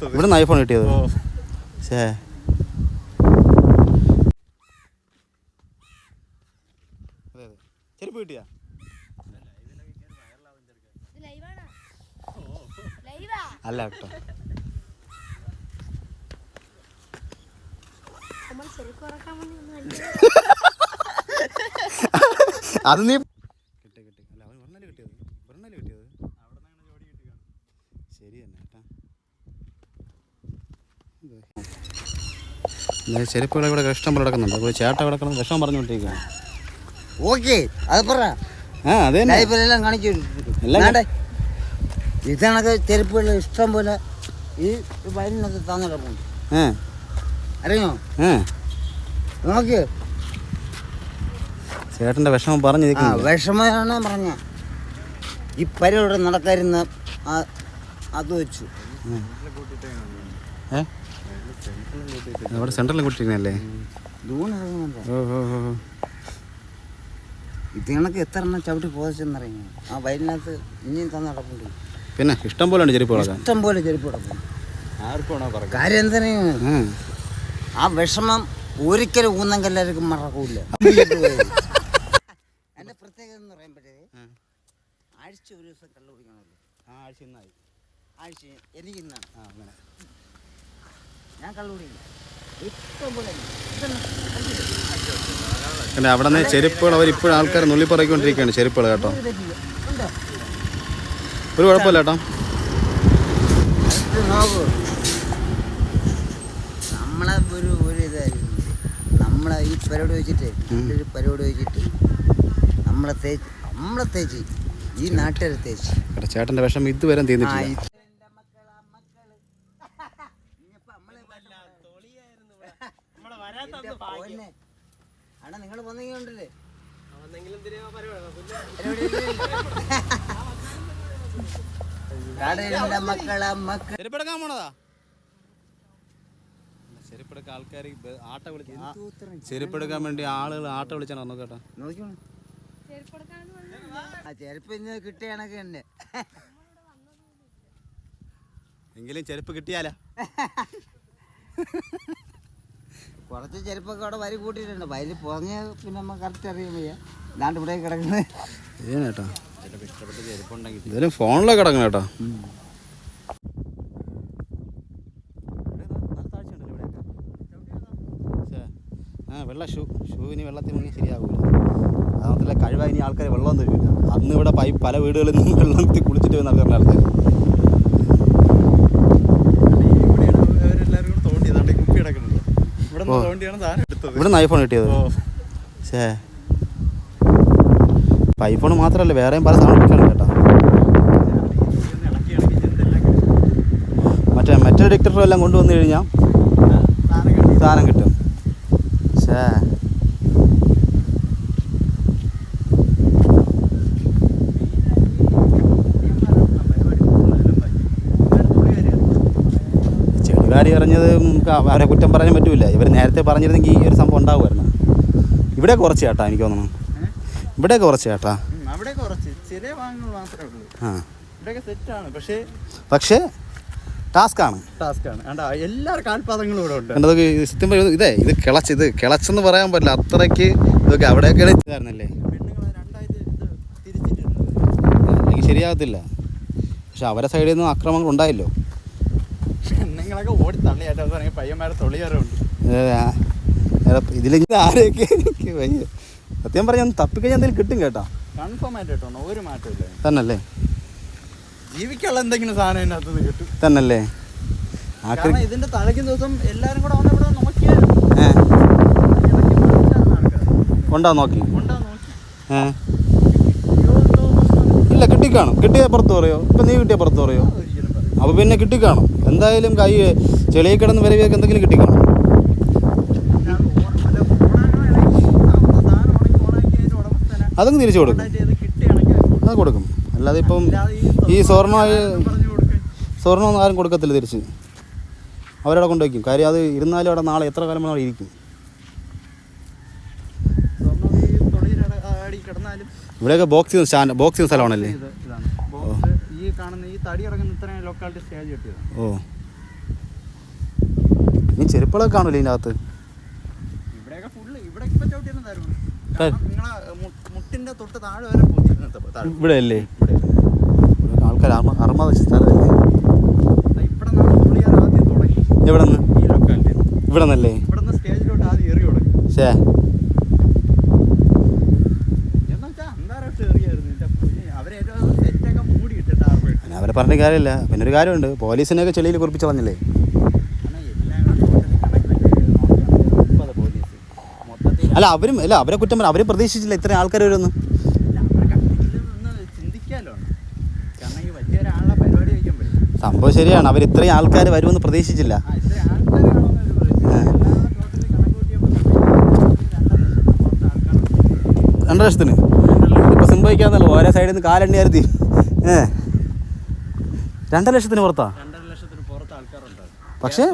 എടുത്തത് ഇവിടെ നിന്ന് ഐഫോൺ കിട്ടിയത് ശേ ചെരുപ്പ് കിട്ടിയാ? അല്ല കേട്ടോ. അത് നീ കിട്ടി കിട്ടി അല്ല അവൻ ഒരെണ്ണല്ലേ കിട്ടിയത് ഒരെണ്ണല്ലേ കിട്ടിയത് ശരി തന്നെ കേട്ടാ ഇത് ചെരുപ്പുകൾ ഇവിടെ കഷ്ടം പോലെ കിടക്കുന്നുണ്ട്. അപ്പോൾ ചേട്ട ഇവിടെ കിടന്ന് വിഷം പറഞ്ഞുകൊണ്ടിരിക്കുകയാണ്. ഓക്കെ അത് പറ. ആ അതെ ലൈബ്രറിയെല്ലാം കാണിച്ചു എല്ലാം ഇതണക്ക് ചെരുപ്പുകൾ ഇഷ്ടം പോലെ ഈ വയലിനൊക്കെ തന്നിടപ്പുണ്ട് അറിയോ? ഏ നോക്ക്. ചേട്ടന്റെ വിഷമം ആ വിഷമാണ് വിഷമമാണ് പറഞ്ഞ. ഈ പരിപാടി നടക്കാരുന്ന ആ- അത് വെച്ചു. ഏ? അവിടെ സെൻട്രലിൽ കൂട്ടിയിരിക്കുന്നല്ലേ ദൂരം ഇറങ്ങുന്നുണ്ടോ ഓ ഓ ഓ ഓ. ഇത് കണക്ക് എത്ര എണ്ണം ചവിട്ടി പോതെന്നറിയാം ആ വയലിനകത്ത് ഇനിയും തന്നെ നടപ്പുണ്ട് പിന്നെ ഇഷ്ടം പോലെ ഉണ്ട് ചെരുപ്പുകളൊക്കെ ഇഷ്ടം പോലെ ചെരുപ്പ് കിടക്കും ആർക്കാണോ കാര്യം എന്തിനാ? ആ. വിഷമം ഒരിക്കലും ഊന്നങ്കല്ലാവർക്കും മറക്കൂല. എന്റെ പ്രത്യേകത എന്ന് പറയുമ്പോഴേ ആഴ്ച ഒരു ദിവസം കള്ളു കുടിക്കണമല്ലോ. ആ ആഴ്ച ഇന്നായി. ആഴ്ച എനിക്ക് ഇന്നാണ്. ആ അങ്ങനെ. ഞാൻ കള്ളു കുടിക്കില്ല ഇഷ്ടം പോലെ? പിന്നെ അവിടെ നിന്ന് ചെരുപ്പുകൾ അവർ ഇപ്പോഴും ആൾക്കാർ നുള്ളിപ്പറക്കൊണ്ടിരിക്കുകയാണ് ചെരുപ്പുകൾ കേട്ടോ. ഒരു. കുഴപ്പമില്ല കേട്ടോ. നമ്മളെ ഒരു ഒരു ഇതായിരുന്നു. നമ്മളെ ഈ പരിപാടി വെച്ചിട്ട് ഒരു പരിപാടി വെച്ചിട്ട് നമ്മളെ തേച്ച് നമ്മളെ തേച്ച് ഈ നാട്ടുകാരെ തേച്ച്. ചേട്ടന്റെ വിഷമം ഇതുവരെ തീർന്നിട്ടില്ല ഇത് പോന്നെ. അണ്ണാ നിങ്ങൾ വന്നെങ്കിലുണ്ടല്ലേ കടലിന്റെ മക്കളെ മക്കൾ ചെരുപ്പെടുക്കാൻ പോണതാ? ചെരുപ്പെടുക്കാൻ ആൾക്കാർ ആട്ട വിളിച്ച് ചെരുപ്പെടുക്കാൻ വേണ്ടി ആളുകൾ ആട്ട വിളിച്ചാണ് വന്നത് കേട്ടോ. ആ ചെരുപ്പ് ഇന്ന് കിട്ടിയ കണക്ക് തന്നെ എങ്കിലും ചെരുപ്പ് കിട്ടിയാലാ? കുറച്ച് ചെരുപ്പൊക്കെ അവിടെ വരി കൂട്ടിയിട്ടുണ്ട്. വരി പോഞ്ഞ പിന്നെ നമ്മൾ കറക്റ്റ് അറിയാൻ വയ്യ. ഇതാണ്ട് ഇവിടെ കിടക്കുന്നത് ഫോണിലെ ഫോണിലൊക്കെ കിടക്കണം കേട്ടോ ആ വെള്ള ഷൂ. ഷൂവിന് വെള്ളത്തിൽ മുങ്ങി ശരിയാകൂല അതുമാത്രമല്ല കഴിവായി ഇനി ആൾക്കാർ വെള്ളം തരില്ല അന്ന് ഇവിടെ പൈപ്പ് പല വീടുകളിൽ നിന്നും വെള്ളം കുളിച്ചിട്ട് വന്ന ആൾക്കാരുടെ ആൾക്കാർ ഇവരെല്ലാവരും കൂടെ തോണ്ടി ഇതാണ്ട് ഈ കുപ്പി കിടക്കുന്നുണ്ട് ഇവിടെ. നിന്ന് ഐഫോൺ കിട്ടിയത്. ശേ ഇപ്പം ഐഫോൺ മാത്രമല്ല വേറെയും പല സാധനം കിട്ടണം കേട്ടോ. മറ്റേ മറ്റേ ഡിക്ടറും എല്ലാം കൊണ്ടുവന്നു കഴിഞ്ഞാൽ സാധനം കിട്ടും. സാധനം കിട്ടും. ശേ ചെളികാരി പറഞ്ഞത് നമുക്ക് അവരെ കുറ്റം പറയാൻ പറ്റില്ല ഇവർ നേരത്തെ പറഞ്ഞിരുന്നെങ്കിൽ ഈ ഒരു സംഭവം ഉണ്ടാവുമായിരുന്നു. ഇവിടെ കുറച്ച് ചേട്ടാ എനിക്ക് തോന്നുന്നു. ഇവിടെ കുറച്ച് ചേട്ടാ അവിടെ കുറച്ച്. ചെറിയ മാത്രമേ ഉള്ളൂ. ആ. ഇവിടെയൊക്കെ സെറ്റാണ് പക്ഷേ പക്ഷേ ടാസ്ക്കാണ്. ടാസ്ക് ആണ് ആണ്ടാ എല്ലാ കാൽപാദങ്ങളും ഇവിടെ ഉണ്ട്. കണ്ടതൊക്കെ സത്യം പറയുന്നത് ഇതേ ഇത് കിളച്ച് ഇത് കിളച്ചെന്ന് പറയാൻ പറ്റില്ല. അത്രയ്ക്ക് ഇതൊക്കെ അവിടെയൊക്കെ ഇതായിരുന്നല്ലേ എനിക്ക് ശരിയാകത്തില്ല. പക്ഷെ അവരെ സൈഡിൽ നിന്ന് അക്രമങ്ങൾ ഉണ്ടായല്ലോ. പെണ്ണുങ്ങളൊക്കെ ഓടി തള്ളിയായിട്ട് അവസാനം പയ്യന്മാരെ തൊളിയാറുണ്ട്. ഇതിൽ ആരെയൊക്കെ വയ്യ സത്യം പറഞ്ഞാൽ തപ്പിക്കഴിഞ്ഞാൽ എന്തെങ്കിലും കിട്ടും കേട്ടോ. കൺഫേം ആയിട്ട് കേട്ടോ ഒരു മാറ്റമില്ല തന്നല്ലേ? ജീവിക്കാനുള്ള എന്തെങ്കിലും സാധനം ഇതിനകത്ത് കിട്ടും. തന്നല്ലേ? കാരണം ഇതിന്റെ തലയ്ക്കുന്ന ദിവസം എല്ലാരും കൂടെ വന്ന് ഇവിടെ നോക്കിയായിരുന്നു ഏ. ഇടയ്ക്ക് വിളിച്ചായിരുന്നു ആൾക്കാര്. ഉണ്ടോ നോക്കി. കൊണ്ടാ നോക്കി. ഏ. ഇല്ല കിട്ടിക്കാണും. കിട്ടിയ പുറത്ത് പറയോ? ഇപ്പൊ നീ കിട്ടിയ പുറത്ത് പറയും? അപ്പോൾ പിന്നെ കിട്ടിക്കാണോ? എന്തായാലും കൈ ചെളിയിൽ കിടന്ന് വരവിയൊക്കെ എന്തെങ്കിലും കിട്ടിക്കാണോ? അതങ്ങ് തിരിച്ചു കൊടുക്കും. അത് കൊടുക്കും. അല്ലാതെ ഇപ്പം ഈ സ്വർണ സ്വർണമൊന്നും ആരും കൊടുക്കത്തില്ല തിരിച്ച്. അവരവിടെ കൊണ്ടുവയ്ക്കും. കാര്യം അത് ഇരുന്നാലും അവിടെ നാളെ എത്ര കാലം അവിടെ ഇരിക്കും. ഇവിടെയൊക്കെ ബോക്സിങ് ബോക്സിങ് സ്ഥലമാണല്ലേ? ഈ കാണുന്ന തടി ഇറങ്ങുന്ന ഇത്രയും ലൊക്കാലിറ്റി സ്റ്റേജ് ഓ. കാണൂലേ ഇതിന്റെ അകത്ത് ഇവിടെയൊക്കെ ഫുള്ള് ഇവിടെ ഇപ്പൊ ചവിട്ടിയിരുന്നതായിരുന്നു. കാരണം നിങ്ങളെ മുട്ടിന്റെ തൊട്ട് താഴെ വരെ ഇവിടെ. അല്ലേ ഇവിടെ ആൾക്കാർ വെച്ച സ്ഥലമല്ലേ? ഇവിടെ ആദ്യം തുടങ്ങി. എവിടെ നിന്ന് ഇവിടെ നിന്നല്ലേ ഇവിടെ നിന്ന് സ്റ്റേജിലോട്ട് ആദ്യം എറി തുടങ്ങി. ശേ പറഞ്ഞ കാര്യമില്ല. പിന്നെ ഒരു കാര്യമുണ്ട്. പോലീസിനെയൊക്കെ ചെളിയിൽ കുറിപ്പിച്ച് മൊത്തത്തിൽ അല്ല അവരും അല്ല അവരെ കുറ്റം പറഞ്ഞു അവരെ പ്രതീക്ഷിച്ചില്ല ഇത്രയും ആൾക്കാർ വരുമെന്ന്. സംഭവം ശരിയാണ്. അവർ ഇത്രയും ആൾക്കാർ വരുമെന്ന് പ്രതീക്ഷിച്ചില്ല. രണ്ടര ലക്ഷത്തിന്. ഇപ്പൊ സംഭവിക്കാന്നല്ലോ ഓരോ സൈഡിൽ നിന്ന് കാലെണ്ണി ആയിരുത്തി ഏ? രണ്ടര ലക്ഷത്തിന് പുറത്താ? പക്ഷേ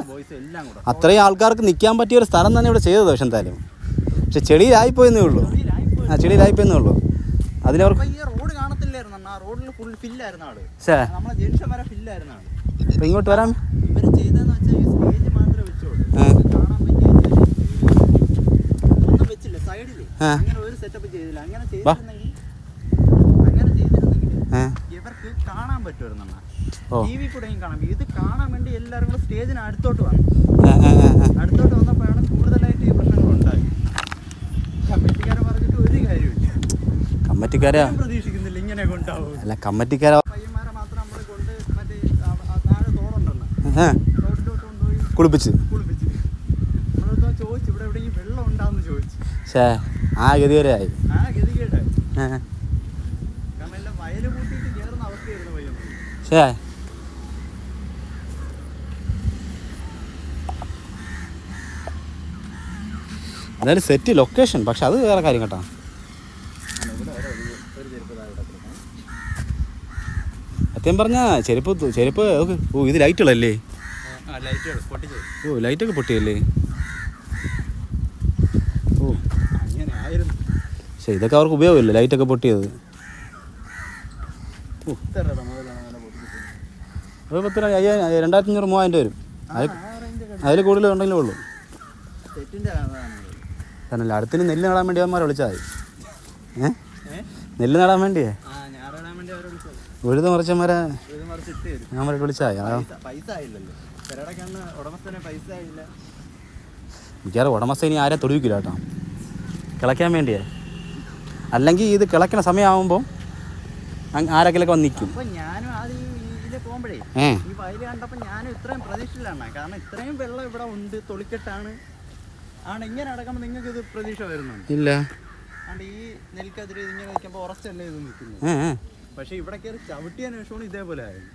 അത്രയും ആൾക്കാർക്ക് നിൽക്കാൻ പറ്റിയ ഒരു സ്ഥലം തന്നെ ഇവിടെ ചെയ്തത് പക്ഷെ എന്തായാലും. പക്ഷെ ചെളിയിലായിപ്പോയെന്നേ ഉള്ളൂ. ആ ചെളിയിലായിപ്പോയെന്നേ ഉള്ളൂ. അതിനവർക്ക് ഇങ്ങോട്ട് വരാം. ഏഹ് അങ്ങനെ ഒരു സെറ്റപ്പ് ചെയ്തില്ല. അങ്ങനെ ചെയ്തിരുന്നെങ്കിൽ അങ്ങനെ ചെയ്തിരുന്നെങ്കിൽ ഏ കാണാൻ പറ്റുമായിരുന്നു ടി വി കൂടെയും ഇത് കാണാൻ വേണ്ടി എല്ലാവരും കൂടെ സ്റ്റേജിന് അടുത്തോട്ട് വന്നു. അടുത്തോട്ട് വന്നപ്പോഴാണ് കൂടുതലായിട്ട് ഈ പ്രശ്നങ്ങൾ ഉണ്ടായി കമ്മിറ്റിക്കാരെ പറഞ്ഞിട്ട് ഒരു കാര്യമില്ല കമ്മിറ്റിക്കാരെ? പ്രതീക്ഷിക്കുന്നില്ല ഇങ്ങനെ ഉണ്ടാവും അല്ല കമ്മിറ്റിക്കാരെ? പയ്യന്മാരെ മാത്രം നമ്മൾ കൊണ്ട് മറ്റേ താഴെ തോടുണ്ടല്ലോ. തോട്ടിലോട്ട് കൊണ്ടുപോയി കുളിപ്പിച്ച്. കുളിപ്പിച്ച്. നമ്മളടുത്ത് ചോദിച്ചു? ഇവിടെ എവിടെയെങ്കിലും വെള്ളം ഉണ്ടാന്ന് ചോദിച്ചു. ആ ഗതികേടായി. ആ ഗതികേടായി. ശേ എന്തായാലും സെറ്റ് ലൊക്കേഷൻ പക്ഷെ അത് വേറെ കാര്യം കേട്ടോ. സത്യം പറഞ്ഞ ചെരുപ്പ് ചെരുപ്പ് ഓ ഇത് ലൈറ്റുകളല്ലേ ഓ ലൈറ്റൊക്കെ പൊട്ടിയല്ലേ ഓ. അങ്ങനെ ആയിരുന്നു പക്ഷേ ഇതൊക്കെ അവർക്ക് ഉപയോഗമില്ല ലൈറ്റൊക്കെ പൊട്ടിയത്. ഇത്ര അത് പത്ത് അയ്യായിരം രണ്ടായിരത്തി അഞ്ഞൂറ് മൂവായിരം രൂപ വരും. അതിൽ കൂടുതൽ ഉണ്ടെങ്കിലേ ഉള്ളൂ. തന്നല്ല അടുത്തിന് നെല്ല് നടാൻ വേണ്ടി അവന്മാരെ വിളിച്ചാൽ മതി. ഏ? നെല്ല് നടാൻ വേണ്ടിയേ? ഉഴുത് മറിച്ചന്മാരെ അവരെ വിളിച്ചാൽ ഉടമസ്ഥനെ ഉടമസ്ഥ ഇനി ആരെ തൊടുവിക്കില്ല കേട്ടോ. കിളയ്ക്കാൻ വേണ്ടിയേ. അല്ലെങ്കിൽ ഇത് കിളയ്ക്കണ സമയമാകുമ്പോൾ ആരെങ്കിലൊക്കെ വന്ന് നിൽക്കും. ഞാനും പോകുമ്പോഴേ ഈ വയൽ കണ്ടപ്പോൾ ഞാനും ഇത്രയും പ്രതീക്ഷയിലാണ്. കാരണം ഇത്രയും വെള്ളം ഇവിടെ ഉണ്ട് തൊളിക്കെട്ടാണ്. ആണ് ഇങ്ങനെ അടക്കുമ്പോൾ നിങ്ങൾക്ക് ഇത് പ്രതീക്ഷ വരുന്നുണ്ട്? ഇല്ല. അതുകൊണ്ട് ഈ നെൽക്കതിരി ഇങ്ങനെ നിൽക്കുമ്പോൾ ഉറച്ചല്ലേ ഇത് നിൽക്കുന്നത്? ഏ ഏ. പക്ഷേ ഇവിടെ കയറി ചവിട്ടിയതിന് ശേഷമാണ് ഇതേപോലെ ആയത്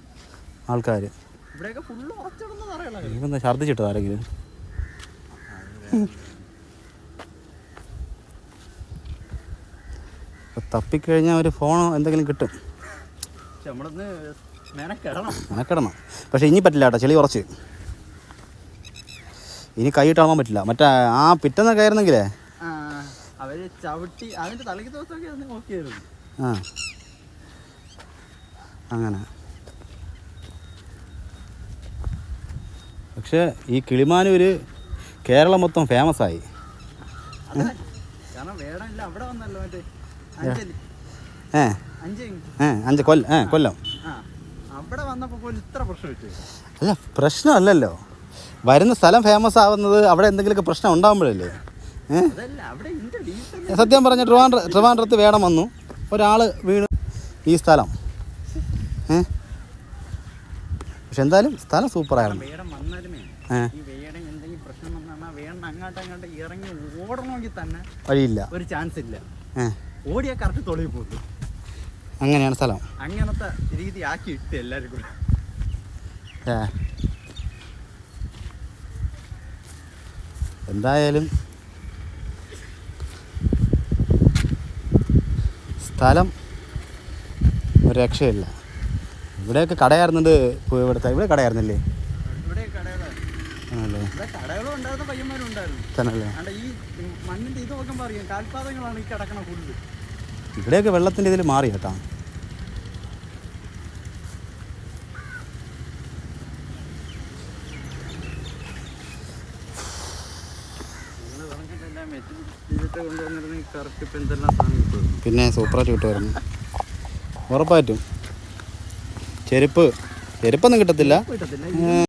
ആൾക്കാർ ഇവിടെയൊക്കെ ഫുള്ള് ഉറച്ചിടുന്നത് അറിയണം ഇപ്പം ഛർദ്ദിച്ചിട്ടോ ആരെങ്കിലും? ഇപ്പൊ തപ്പിക്കഴിഞ്ഞാൽ ഒരു ഫോണോ എന്തെങ്കിലും കിട്ടും. പക്ഷെ നമ്മളിന്ന് മെനക്കിടണം. പക്ഷെ ഇനി പറ്റില്ല കേട്ടോ ചെളി കുറച്ച്. ഇനി കൈയിട്ടാവാൻ പറ്റില്ല. മറ്റേ ആ പിറ്റെന്ന് കയറുന്നെങ്കിലേ? ആ അവർ ചവിട്ടി അതിന്റെ തലയ്ക്ക് ദിവസമൊക്കെ നോക്കിയായിരുന്നു. ആ. അങ്ങനെ. പക്ഷേ ഈ കിളിമാനൂര് കേരളം മൊത്തം ഫേമസ് ആയി ഏ അഞ്ച് കൊല്ലം ഏ കൊല്ലം. അവിടെ വന്നപ്പോൾ പോലും ഇത്ര പ്രശ്നം അല്ല പ്രശ്നമല്ലല്ലോ. വരുന്ന സ്ഥലം ഫേമസ് ആവുന്നത് അവിടെ എന്തെങ്കിലുമൊക്കെ പ്രശ്നം ഉണ്ടാകുമ്പോഴല്ലേ സത്യം പറഞ്ഞ ട്രിവാൻഡ്ര ട്രിവാൻഡ്രത്ത് വേണം വന്നു. ഒരാൾ വീണ് ഈ സ്ഥലം. ഏ? പക്ഷെ എന്തായാലും സ്ഥലം സൂപ്പറായിരുന്നു വഴിയില്ല. ഒരു ചാൻസ് ഇല്ല. ഓടിയാ കറക്റ്റ് തൊളിയിൽ പോകും. അങ്ങനെയാണ് സ്ഥലം. അങ്ങനത്തെ രീതി ആക്കി ഇട്ട് എല്ലാവരും കൂടെ. ഏ. എന്തായാലും സ്ഥലം ഒരു രക്ഷയില്ല. ഇവിടെയൊക്കെ കടയായിരുന്നുണ്ട് ഇവിടുത്തെ ഇവിടെ കടയായിരുന്നില്ലേ? ആണല്ലേ? തന്നല്ലേ ഈ മണ്ണിന്റെ ഇത് നോക്കുമ്പോൾ അറിയാം കാൽപാദങ്ങളാണ് ഈ കിടക്കണ ഫുള്ള് ഇവിടെയൊക്കെ വെള്ളത്തിന്റെ ഇതിൽ മാറി കേട്ടാ. പിന്നെ സൂപ്പറായിട്ട് കിട്ടുമായിരുന്നു. ഉറപ്പായിട്ടും. ചെരുപ്പ്. ചെരുപ്പൊന്നും കിട്ടത്തില്ല.